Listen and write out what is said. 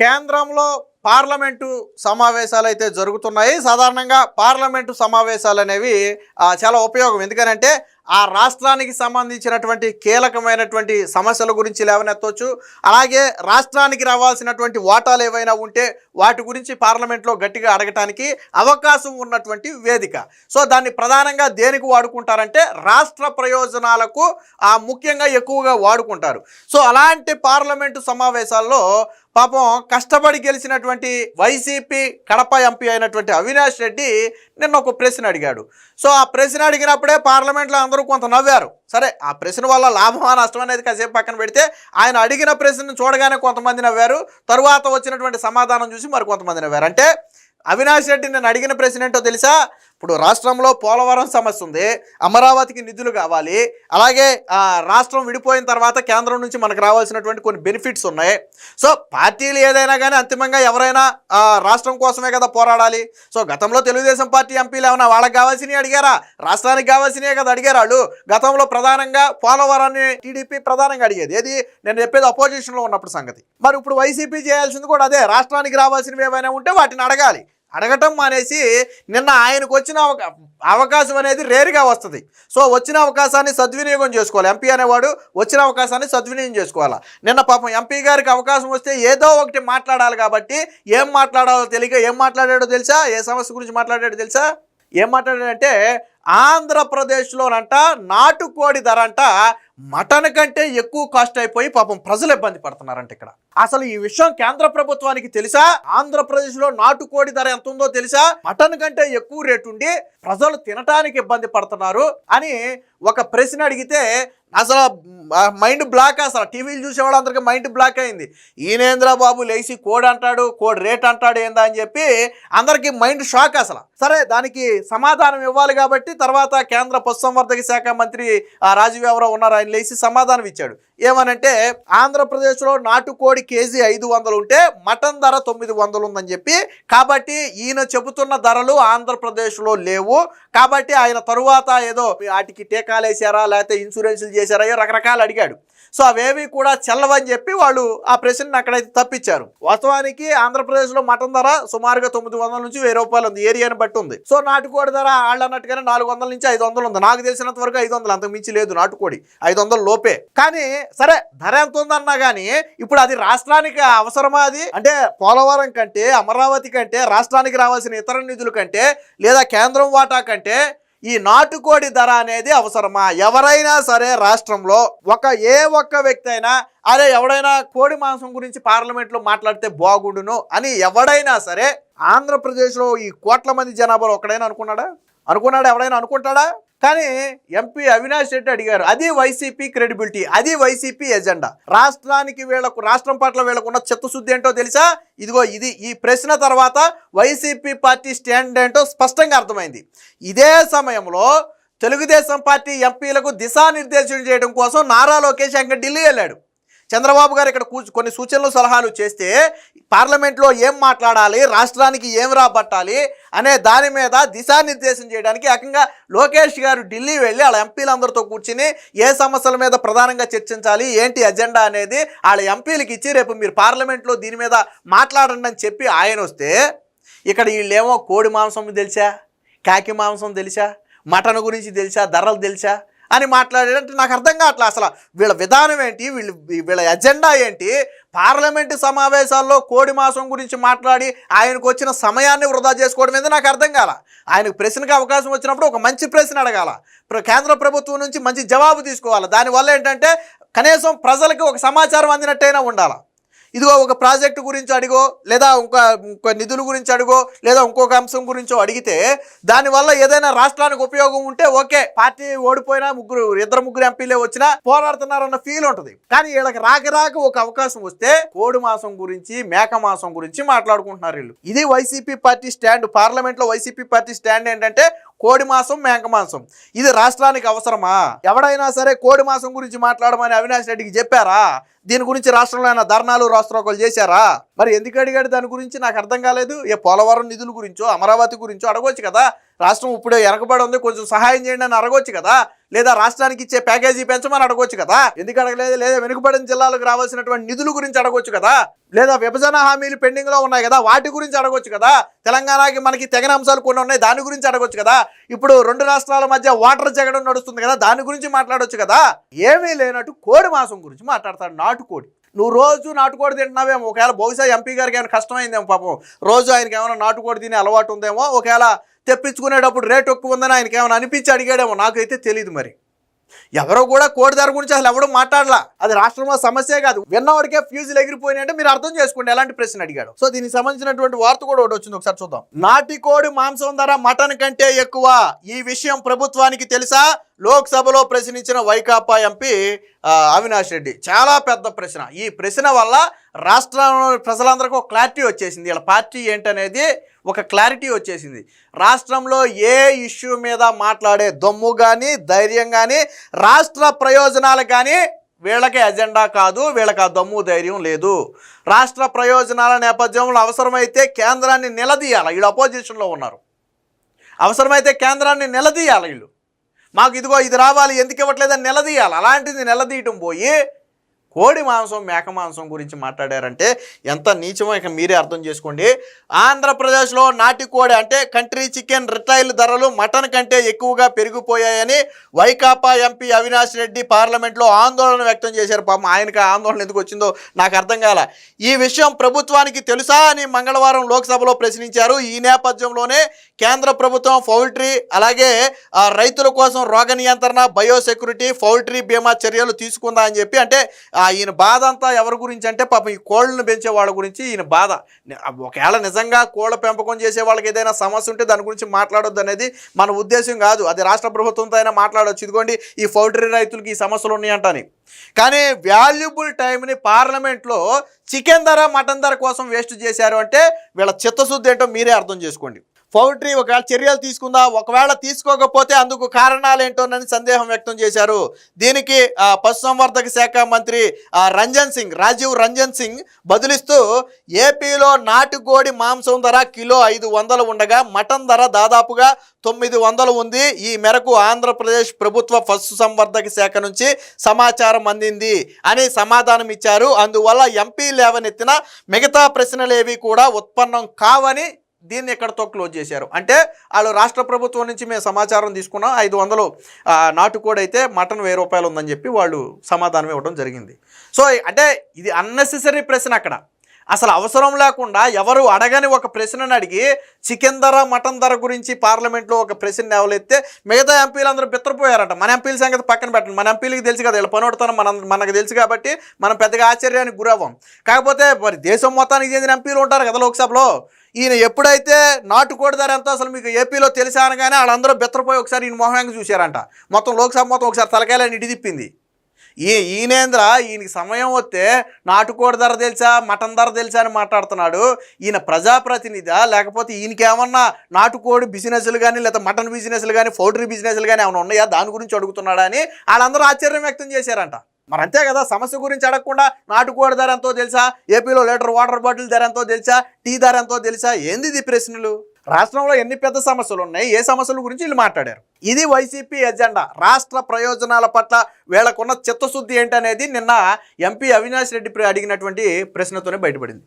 కేంద్రంలో పార్లమెంటు సమావేశాలు అయితే జరుగుతున్నాయి. సాధారణంగా పార్లమెంటు సమావేశాలు అనేవి చాలా ఉపయోగం. ఎందుకనంటే ఆ రాష్ట్రానికి సంబంధించినటువంటి కీలకమైనటువంటి సమస్యల గురించి లేవనెత్తవచ్చు అలాగే రాష్ట్రానికి రావాల్సినటువంటి వాటాలు ఏవైనా ఉంటే వాటి గురించి పార్లమెంట్లో గట్టిగా అడగటానికి అవకాశం ఉన్నటువంటి వేదిక. సో దాన్ని ప్రధానంగా దేనికి వాడుకుంటారంటే రాష్ట్ర ప్రయోజనాలకు ఆ ముఖ్యంగా ఎక్కువగా వాడుకుంటారు. సో అలాంటి పార్లమెంటు సమావేశాల్లో పాపం కష్టపడి గెలిచినటువంటి వైసీపీ కడప ఎంపీ అయినటువంటి అవినాష్ రెడ్డి నిన్న ఒక ప్రశ్న అడిగాడు. సో ఆ ప్రశ్న అడిగినప్పుడే పార్లమెంట్లో అందరూ కొంత నవ్వారు. సరే ఆ ప్రశ్న వల్ల లాభమా నష్టం అనేది కాసేపు పక్కన పెడితే ఆయన అడిగిన ప్రశ్నను చూడగానే కొంతమంది నవ్వారు. తరువాత వచ్చినటువంటి సమాధానం చూసి మరి కొంతమంది నవ్వారు. అంటే అవినాష్ రెడ్డి నేను అడిగిన ప్రశ్న ఏంటో తెలుసా? ఇప్పుడు రాష్ట్రంలో పోలవరం సమస్య ఉంది అమరావతికి నిధులు కావాలి అలాగే రాష్ట్రం విడిపోయిన తర్వాత కేంద్రం నుంచి మనకు రావాల్సినటువంటి కొన్ని బెనిఫిట్స్ ఉన్నాయి. సో పార్టీలు ఏదైనా కానీ అంతిమంగా ఎవరైనా రాష్ట్రం కోసమే కదా పోరాడాలి. సో గతంలో తెలుగుదేశం పార్టీ ఎంపీలు ఏమైనా వాళ్ళకి కావాల్సినవి అడిగారా? రాష్ట్రానికి కావాల్సినవే కదా అడిగారు వాళ్ళు. గతంలో ప్రధానంగా పోలవరాన్ని టీడీపీ ప్రధానంగా అడిగేది. ఏది? నేను చెప్పేది అపోజిషన్లో ఉన్నప్పుడు సంగతి. మరి ఇప్పుడు వైసీపీ చేయాల్సింది కూడా అదే. రాష్ట్రానికి రావాల్సినవి ఏమైనా ఉంటే వాటిని అడగాలి. అడగటం మానేసి నిన్న ఆయనకు వచ్చిన అవకా అవకాశం అనేది రేరుగా వస్తుంది. సో వచ్చిన అవకాశాన్ని సద్వినియోగం చేసుకోవాలి. ఎంపీ అనేవాడు వచ్చిన అవకాశాన్ని సద్వినియోగం చేసుకోవాలి? నిన్న పాపం ఎంపీ గారికి అవకాశం వస్తే ఏదో ఒకటి మాట్లాడాలి కాబట్టి ఏం మాట్లాడాలో తెలియక ఏం మాట్లాడాడో తెలుసా? ఏ సమస్య గురించి మాట్లాడాడో తెలుసా? ఏం మాట్లాడాడంటే ఆంధ్రప్రదేశ్లోనంట నాటుకోడి ధర అంట మటన్ కంటే ఎక్కువ కాస్ట్ అయిపోయి పాపం ప్రజలు ఇబ్బంది పడుతున్నారంట ఇక్కడ. అసలు ఈ విషయం కేంద్ర ప్రభుత్వానికి తెలుసా? ఆంధ్రప్రదేశ్లో నాటుకోడి ధర ఎంత ఉందో తెలుసా? మటన్ కంటే ఎక్కువ రేటు ఉండి ప్రజలు తినటానికి ఇబ్బంది పడుతున్నారు అని ఒక ప్రశ్న అడిగితే అసలు మైండ్ బ్లాక్ అసలు. టీవీలు చూసే వాళ్ళందరికీ మైండ్ బ్లాక్ అయింది. ఈనేంద్ర బాబు లేచి కోడ్ అంటాడు కోడ్ రేట్ అంటాడు ఏందా అని చెప్పి అందరికీ మైండ్ షాక్ అసలు. సరే దానికి సమాధానం ఇవ్వాలి కాబట్టి తర్వాత కేంద్ర పశుసంవర్ధక శాఖ మంత్రి ఆ, రాజీవ్ ఎవరో ఉన్నారు? ఆయన లేచి సమాధానం ఇచ్చాడు. ఏమనంటే ఆంధ్రప్రదేశ్లో నాటుకోడి కేజీ ఐదు వందలు ఉంటే మటన్ ధర తొమ్మిది వందలు ఉందని చెప్పి కాబట్టి ఈయన చెబుతున్న ధరలు ఆంధ్రప్రదేశ్లో లేవు. కాబట్టి ఆయన తరువాత ఏదో వాటికి టీకాలు వేసారా లేకపోతే ఇన్సూరెన్స్లు చేశారా రకరకాలు అడిగాడు. సో అవేవి కూడా చెల్లవని చెప్పి వాళ్ళు ఆ ప్రశ్నను అక్కడైతే తప్పించారు. వాస్తవానికి ఆంధ్రప్రదేశ్లో మటన్ ధర సుమారుగా తొమ్మిది వందల నుంచి వెయ్యి రూపాయలు ఉంది ఏరియాని బట్టి ఉంది. సో నాటుకోడి ధర వాళ్ళు అన్నట్టుగానే నాలుగు వందల నుంచి ఐదు వందలు ఉంది. నాకు తెలిసినంత వరకు ఐదు వందలు అంతకు మించి లేదు నాటుకోడి ఐదు వందల లోపే. కానీ సరే ధర ఎంత ఉందన్నా కానీ ఇప్పుడు అది రాష్ట్రానికి అవసరమా అది? అంటే పోలవరం కంటే అమరావతి కంటే రాష్ట్రానికి రావాల్సిన ఇతర నిధుల కంటే లేదా కేంద్రం వాటా కంటే ఈ నాటుకోడి ధర అనేది అవసరమా? ఎవరైనా సరే రాష్ట్రంలో ఒక ఏ ఒక్క వ్యక్తి అయినా అరే ఎవడైనా కోడి మాంసం గురించి పార్లమెంట్లో మాట్లాడితే బాగుండును అని ఎవడైనా సరే ఆంధ్రప్రదేశ్లో ఈ కోట్ల మంది జనాభాలో ఒకడైనా అనుకున్నాడా? అనుకున్నాడా? ఎవడైనా అనుకుంటాడా? కానీ ఎంపీ అవినాష్ రెడ్డి అడిగారు అది వైసీపీ క్రెడిబిలిటీ అది వైసీపీ ఎజెండా రాష్ట్రానికి వీళ్ళకు రాష్ట్రం పట్ల వీళ్ళకున్న చిత్తశుద్ధి ఏంటో తెలుసా? ఇదిగో ఇది ఈ ప్రశ్న తర్వాత వైసీపీ పార్టీ స్టాండ్ ఏంటో స్పష్టంగా అర్థమైంది. ఇదే సమయంలో తెలుగుదేశం పార్టీ ఎంపీలకు దిశానిర్దేశం చేయడం కోసం నారా లోకేష్ ఇంకా ఢిల్లీ వెళ్ళాడు. చంద్రబాబు గారు ఇక్కడ కొన్ని సూచనలు సలహాలు చేస్తే పార్లమెంట్లో ఏం మాట్లాడాలి రాష్ట్రానికి ఏం రాబట్టాలి అనే దాని మీద దిశానిర్దేశం చేయడానికి ఏకంగా లోకేష్ గారు ఢిల్లీ వెళ్ళి వాళ్ళ ఎంపీలందరితో కూర్చుని ఏ సమస్యల మీద ప్రధానంగా చర్చించాలి ఏంటి అజెండా అనేది వాళ్ళ ఎంపీలకు ఇచ్చి రేపు మీరు పార్లమెంట్లో దీని మీద మాట్లాడండి అని చెప్పి ఆయన వస్తే ఇక్కడ వీళ్ళేమో కోడి మాంసం తెలుసా కాకి మాంసం తెలుసా మటన్ గురించి తెలుసా ధరలు తెలుసా అని మాట్లాడాడంటే నాకు అర్థం కావట్లే అసలు. వీళ్ళ విధానం ఏంటి? వీళ్ళు వీళ్ళ ఎజెండా ఏంటి? పార్లమెంటు సమావేశాల్లో కోడి మాసం గురించి మాట్లాడి ఆయనకు వచ్చిన సమయాన్ని వృధా చేసుకోవడం మీద నాకు అర్థం కాల. ఆయనకు ప్రశ్నకు అవకాశం వచ్చినప్పుడు ఒక మంచి ప్రశ్న అడగాల. ప్ర- కేంద్ర ప్రభుత్వం నుంచి మంచి జవాబు తీసుకోవాలి. దానివల్ల ఏంటంటే కనీసం ప్రజలకు ఒక సమాచారం అందినట్టయినా ఉండాలి. ఇదిగో ఒక ప్రాజెక్టు గురించి అడిగో లేదా ఇంకొక ఇంకో నిధుల గురించి అడిగో లేదా ఇంకొక అంశం గురించో అడిగితే దానివల్ల ఏదైనా రాష్ట్రానికి ఉపయోగం ఉంటే ఓకే పార్టీ ఓడిపోయినా ముగ్గురు ఇద్దరు ముగ్గురు ఎంపీలే వచ్చినా పోరాడుతున్నారన్న ఫీల్ ఉంటుంది. కానీ వీళ్ళకి రాక రాక ఒక అవకాశం వస్తే కోడి మాసం గురించి మేక మాసం గురించి మాట్లాడుకుంటున్నారు వీళ్ళు. ఇది వైసీపీ పార్టీ స్టాండ్ పార్లమెంట్లో వైసీపీ పార్టీ స్టాండ్ ఏంటంటే కోడి మాసం మేక మాంసం. ఇది రాష్ట్రానికి అవసరమా? ఎవడైనా సరే కోడి మాసం గురించి మాట్లాడమని అవినాష్ రెడ్డికి చెప్పారా? దీని గురించి రాష్ట్రంలో ఆయన ధర్నాలు రాష్ట్రోకలు చేశారా? మరి ఎందుకు అడిగాడు? దాని గురించి నాకు అర్థం కాలేదు. ఏ పోలవరం నిధుల గురించో అమరావతి గురించో అడగవచ్చు కదా. రాష్ట్రం ఇప్పుడే ఎరగబడి ఉంది కొంచెం సహాయం చేయండి అని అడగొచ్చు కదా. లేదా రాష్ట్రానికి ఇచ్చే ప్యాకేజీ పెంచమని అడగొచ్చు కదా. ఎందుకు అడగలేదు? లేదా వెనుకబడిన జిల్లాలకు రావాల్సినటువంటి నిధుల గురించి అడగొచ్చు కదా. లేదా విభజన హామీలు పెండింగ్లో ఉన్నాయి కదా వాటి గురించి అడగొచ్చు కదా. తెలంగాణకి మనకి తెగన అంశాలు కొన్ని ఉన్నాయి దాని గురించి అడగొచ్చు కదా. ఇప్పుడు రెండు రాష్ట్రాల మధ్య వాటర్ జగడం నడుస్తుంది కదా దాని గురించి మాట్లాడొచ్చు కదా. ఏమీ లేనట్టు కోడి మాంసం గురించి మాట్లాడతాడు నాటుకోడి. నువ్వు రోజు నాటుకోడి తింటున్నావేమో. ఒకవేళ బహుశా ఎంపీ గారికి ఏమైనా కష్టమైందేమో పాపం. రోజు ఆయనకి ఏమైనా నాటుకోడి తినే అలవాటు ఉందేమో ఒకవేళ తెప్పించుకునేటప్పుడు రేట్ ఎక్కువ ఉందని ఆయనకి ఏమైనా అనిపించి అడిగాడేమో నాకైతే తెలియదు మరి. ఎవరో కూడా కోడి ధర గురించి అసలు ఎవడో మాట్లాడలా. అది రాష్ట్రంలో సమస్యే కాదు. విన్నవాడికే ఫ్యూజులు ఎగిరిపోయినాయి అంటే మీరు అర్థం చేసుకోండి ఎలాంటి ప్రశ్న అడిగాడు. సో దీనికి సంబంధించినటువంటి వార్త కూడా ఒకటి వచ్చింది ఒకసారి చూద్దాం. నాటి కోడి మాంసం ధర మటన్ కంటే ఎక్కువ. ఈ విషయం ప్రభుత్వానికి తెలుసా? లోక్సభలో ప్రశ్నించిన వైకాపా ఎంపీ అవినాష్ రెడ్డి. చాలా పెద్ద ప్రశ్న. ఈ ప్రశ్న వల్ల రాష్ట్రంలో ప్రజలందరికీ ఒక క్లారిటీ వచ్చేసింది. వీళ్ళ పార్టీ ఏంటనేది ఒక క్లారిటీ వచ్చేసింది. రాష్ట్రంలో ఏ ఇష్యూ మీద మాట్లాడే దమ్ము కానీ ధైర్యం కానీ రాష్ట్ర ప్రయోజనాలు కానీ వీళ్ళకి ఎజెండా కాదు వీళ్ళకి ఆ దమ్ము ధైర్యం లేదు. రాష్ట్ర ప్రయోజనాల నేపథ్యంలో అవసరమైతే కేంద్రాన్ని నిలదీయాలి. వీళ్ళు అపోజిషన్లో ఉన్నారు. అవసరమైతే కేంద్రాన్ని నిలదీయాలి వీళ్ళు. మాకు ఇదిగో ఇది రావాలి ఎందుకు ఇవ్వట్లేదని నిలదీయాలి. అలాంటిది నిలదీయటం పోయి కోడి మాంసం మేక మాంసం గురించి మాట్లాడారంటే ఎంత నీచమో ఇక మీరే అర్థం చేసుకోండి. ఆంధ్రప్రదేశ్లో నాటి కోడి అంటే కంట్రీ చికెన్ రిటైల్ ధరలు మటన్ కంటే ఎక్కువగా పెరిగిపోయాయని వైకాపా ఎంపీ అవినాష్ రెడ్డి పార్లమెంట్లో ఆందోళన వ్యక్తం చేశారు. పాపం ఆయనకి ఆందోళన ఎందుకు వచ్చిందో నాకు అర్థం కాల. ఈ విషయం ప్రభుత్వానికి తెలుసా అని మంగళవారం లోక్సభలో ప్రశ్నించారు. ఈ నేపథ్యంలోనే కేంద్ర ప్రభుత్వం పౌల్ట్రీ అలాగే ఆ, రైతుల కోసం రోగ నియంత్రణ బయోసెక్యూరిటీ పౌల్ట్రీ బీమా చర్యలు తీసుకుందా అని చెప్పి అంటే ఈయన బాధ అంతా ఎవరి గురించి అంటే పాపం ఈ కోళ్ళను పెంచే వాళ్ళ గురించి ఈయన బాధ. ఒకవేళ నిజంగా కోళ్ళ పెంపకం చేసే వాళ్ళకి ఏదైనా సమస్య ఉంటే దాని గురించి మాట్లాడొద్దు అనేది మన ఉద్దేశం కాదు. అది రాష్ట్ర ప్రభుత్వంతో అయినా మాట్లాడొచ్చు. ఇదిగోండి ఈ పౌల్ట్రీ రైతులకి ఈ సమస్యలు ఉన్నాయంటని. కానీ వాల్యుబుల్ టైంని పార్లమెంట్లో చికెన్ ధర మటన్ ధర కోసం వేస్ట్ చేశారు అంటే వీళ్ళ చిత్తశుద్ధి ఏంటో మీరే అర్థం చేసుకోండి. పౌల్ట్రీ ఒకవేళ చర్యలు తీసుకుందా ఒకవేళ తీసుకోకపోతే అందుకు కారణాలేంటోనని సందేహం వ్యక్తం చేశారు. దీనికి పశుసంవర్ధక శాఖ మంత్రి రంజన్ సింగ్ రాజీవ్ రంజన్ సింగ్ బదులిస్తూ ఏపీలో నాటుకోడి మాంసం ధర కిలో ఐదు వందలు ఉండగా మటన్ ధర దాదాపుగా తొమ్మిది వందలు ఉంది. ఈ మేరకు ఆంధ్రప్రదేశ్ ప్రభుత్వ పశుసంవర్ధక శాఖ నుంచి సమాచారం అందింది అని సమాధానం ఇచ్చారు. అందువల్ల ఎంపీ లేవనెత్తిన మిగతా ప్రశ్నలేవి కూడా ఉత్పన్నం కావని దీన్ని ఎక్కడతో క్లోజ్ చేశారు? అంటే వాళ్ళు రాష్ట్ర ప్రభుత్వం నుంచి మేము సమాచారం తీసుకున్నాం. ఐదు వందలు నాటుకోడి అయితే మటన్ వెయ్యి రూపాయలు ఉందని చెప్పి వాళ్ళు సమాధానం ఇవ్వడం జరిగింది. సో అంటే ఇది అన్నెసెసరీ ప్రశ్న అక్కడ. అసలు అవసరం లేకుండా ఎవరు అడగని ఒక ప్రశ్నను అడిగి చికెన్ ధర మటన్ ధర గురించి పార్లమెంట్లో ఒక ప్రశ్న ఎవలెత్తే మిగతా ఎంపీలు అందరూ బిత్తరపోయారంట. మన ఎంపీల సంగతి పక్కన పెట్టండి. మన ఎంపీలకి తెలుసు కదా వీళ్ళు పనోడుతాను మన మనకు తెలుసు కాబట్టి మనం పెద్దగా ఆశ్చర్యానికి గురవ్వం. కాకపోతే మరి దేశం మొత్తానికి చెందిన ఎంపీలు ఉంటారు కదా లోక్సభలో. ఈయన ఎప్పుడైతే నాటుకోడి ధర ఎంతో అసలు మీకు ఏపీలో తెలిసా అనగానే వాళ్ళందరూ బెత్తరపోయి ఒకసారి ఈయన మొహంగా చూశారంట. మొత్తం లోక్సభ మొత్తం ఒకసారి తలకాయలని ఇటు తిప్పింది. ఈ ఈయనేంద్ర ఈయనకి సమయం వస్తే నాటుకోడి ధర తెలుసా మటన్ ధర తెలుసా అని మాట్లాడుతున్నాడు. ఈయన ప్రజాప్రతినిధి లేకపోతే ఈయనకి ఏమన్నా నాటుకోడి బిజినెస్లు కానీ లేదా మటన్ బిజినెస్లు కానీ పౌల్ట్రీ బిజినెస్లు కానీ ఏమైనా ఉన్నాయా? దాని గురించి అడుగుతున్నాడా అని వాళ్ళందరూ ఆశ్చర్యం వ్యక్తం చేశారంట. మరి అంతే కదా సమస్య గురించి అడగకుండా నాటుకోడి ధర ఎంతో తెలుసా? ఏపీలో లీటర్ వాటర్ బాటిల్ ధర ఎంతో తెలుసా? టీ ధర ఎంతో తెలుసా? ఏంది ప్రశ్నలు? రాష్ట్రంలో ఎన్ని పెద్ద సమస్యలు ఉన్నాయి ఏ సమస్యల గురించి వీళ్ళు మాట్లాడారు? ఇది వైసీపీ ఎజెండా. రాష్ట్ర ప్రయోజనాల పట్ల వీళ్ళకున్న చిత్తశుద్ధి ఏంటనేది నిన్న ఎంపీ అవినాష్ రెడ్డి అడిగినటువంటి ప్రశ్నతోనే బయటపడింది.